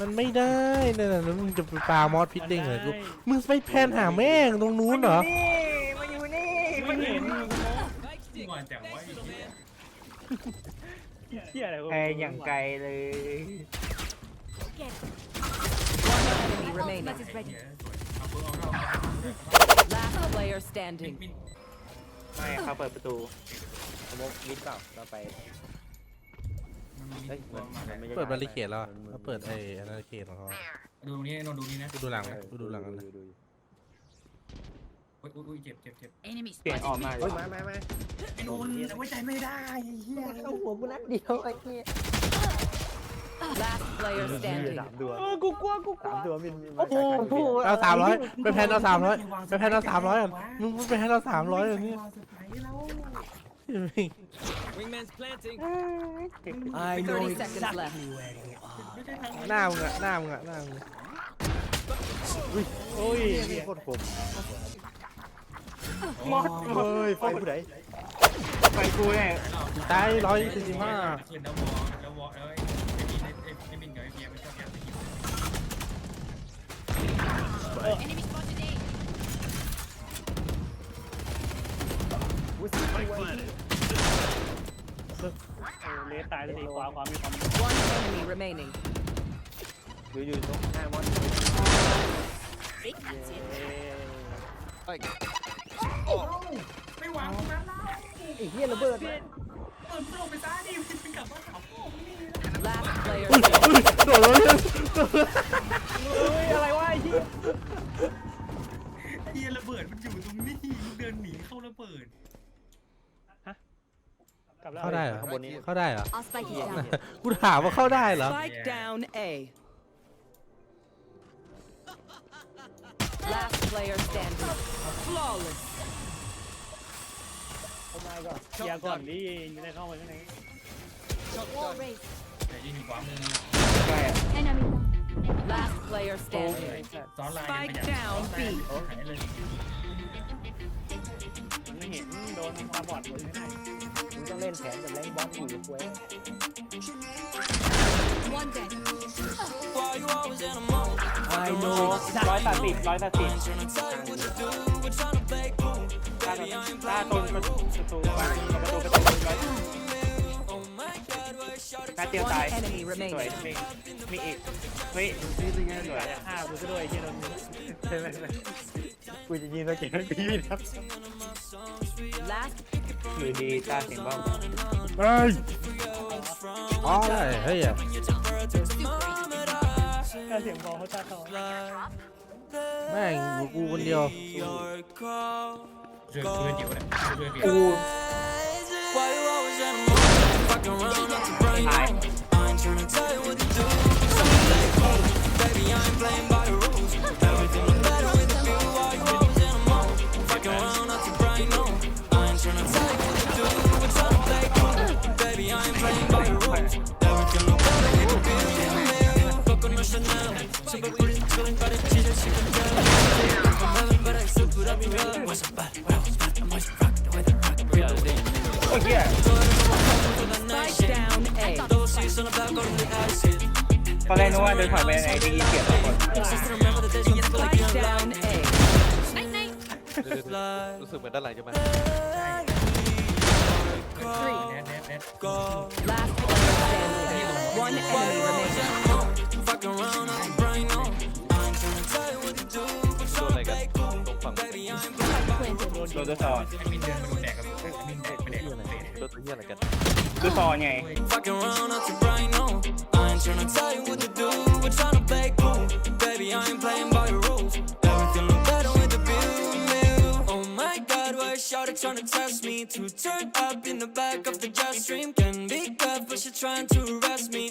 มันไม่ได้นั่นน่ะแล้วมึงจะไปปามอสพิษได้ไงกูมึงไปแพนหาแม่งตรงนู้นเหรอมาอยู่นี่ไม่เห็น Spike stick. ก่อนแต่ว่า Thanks, little man. เที่ยอะไรแพงอย่างไกลเลย Enemy remaining. เหี้ยเอาเพิ่งเอาเข้า Last player standing. มินไม่เขาเปิดประตูสมมติมิดเปล่าเราไปมันมี เฮ้ยตัวมามันไม่ใช่เปิดบาริเคดแล้วอะเขาเปิดไอ้อนาเขตของเขาอะดูนี่นนดูนี่นะกูดูหลังนะกูดูหลังนะดูดูอุ้ยอุ้ยเจ็บเจ็บเจ็บ Enemy เปลี่ยนออกมาเฮ้ยมามามาไอ้นนไว้ใจไม่ได้เฮียเข้าหัวกูนัดเดียวไอ้เหี้ย Last player standing. สามตัวเออกูกลัวกูกลัสาวมตัวมินโอ้โหเอาสามร้อยไปแพนเอาสามร้อยไปแพนเอาสามร้อยก่อนมึงไปแพนเอาสามร้อยอย่างนี้ Wingman's planting. I 30 seconds left. หน้ามึงอะหน้ามึงอะหน้ามึงอะโอ้ยนี่โคตรคมมอสเฮ้ยไฟผู้ใดไปกูเนี่ยตายร้อยสี่สิบห้าคืนแล้ววอแล้ววอแล้วไอ้มินไอ้มินกับไอ้เบียร์มันชอบแย่งไปกิน อุ้ยสิบตัวเลสตายเลยดีกว่าความีความ One enemy remaining. อยู่อยู่ตรงหน้ามอนไม่หวางตรงนั้นแล้วไอ้เหี้ยระเบิดเปิดโปรไปซะดิมันกลับมาเขา Last player อุ้ย standing. อุ้ยโดดเลยเฮ้ยอะไรวะไอ้เหี้ยเฮียระเบิดมันอยู่ตรงนี้มึงเดินหนีเข้าระเบิด กลับแล้วเข้าได้เหรอ ข้างบนนี้เข้าได้เหรอ I'll spike it down. กูถามว่าเข้าได้เหรอ Spike down A. Last player standing. Flawless. เคลียร์ก่อนดิจะได้เข้าไปข้างในแต่ยิงขวามือใกล้อะ Last player standing. ซ้อนลาย Spike down B. หายเลยมันไม่เห็นโดนมาบอดหมดเลยนะมึง ต้องเล่นแผนแบบแรงบอลอยู่เว้ยไอ้โนร้อยแปดสิบร้อยแปดสิบตาตาตนประตูประตูประตูประตูร้อยตาเตียวตาย One enemy สวย remaining. มีมีอีกเฮ้ยสวยห้ากูซะด้วยไอ้เหี้ยโดนใช่ไหมกูจะยิงสเก็ตให้พี่ครับ Last อยู่ดีตาเสียงบ้างเฮ้ยอ๋อได้เฮ้ยอะกาเสียงบอลเขาตาต่อแม่งอยู่กูคนเดียวช่วยช่วยเดี๋ยวนะช่วยเบียกูร์ตาย โอ้ยเหี้ย spike down A. ตอนแรกนึกว่าเดินผ่านไปไหนได้ยินเสียงทุกคน Spike down A. รู้สึกเหมือนด้านหลังจะมาแนทแนทแนท Last player standing. One enemy remaining. ปแดกกับเตะ โดนตัวเหี้ยอะไรกัน ดูซอนไง Fucking around, not to brain, no. I ain't tryna tell you what to do. We're tryna play cool. Baby, I ain't playing by the rules. Everything look better with the view. view. Oh my god, why is Shawty tryna test me? To turn up in the back of the jet stream. Can be good, but she trying to arrest me.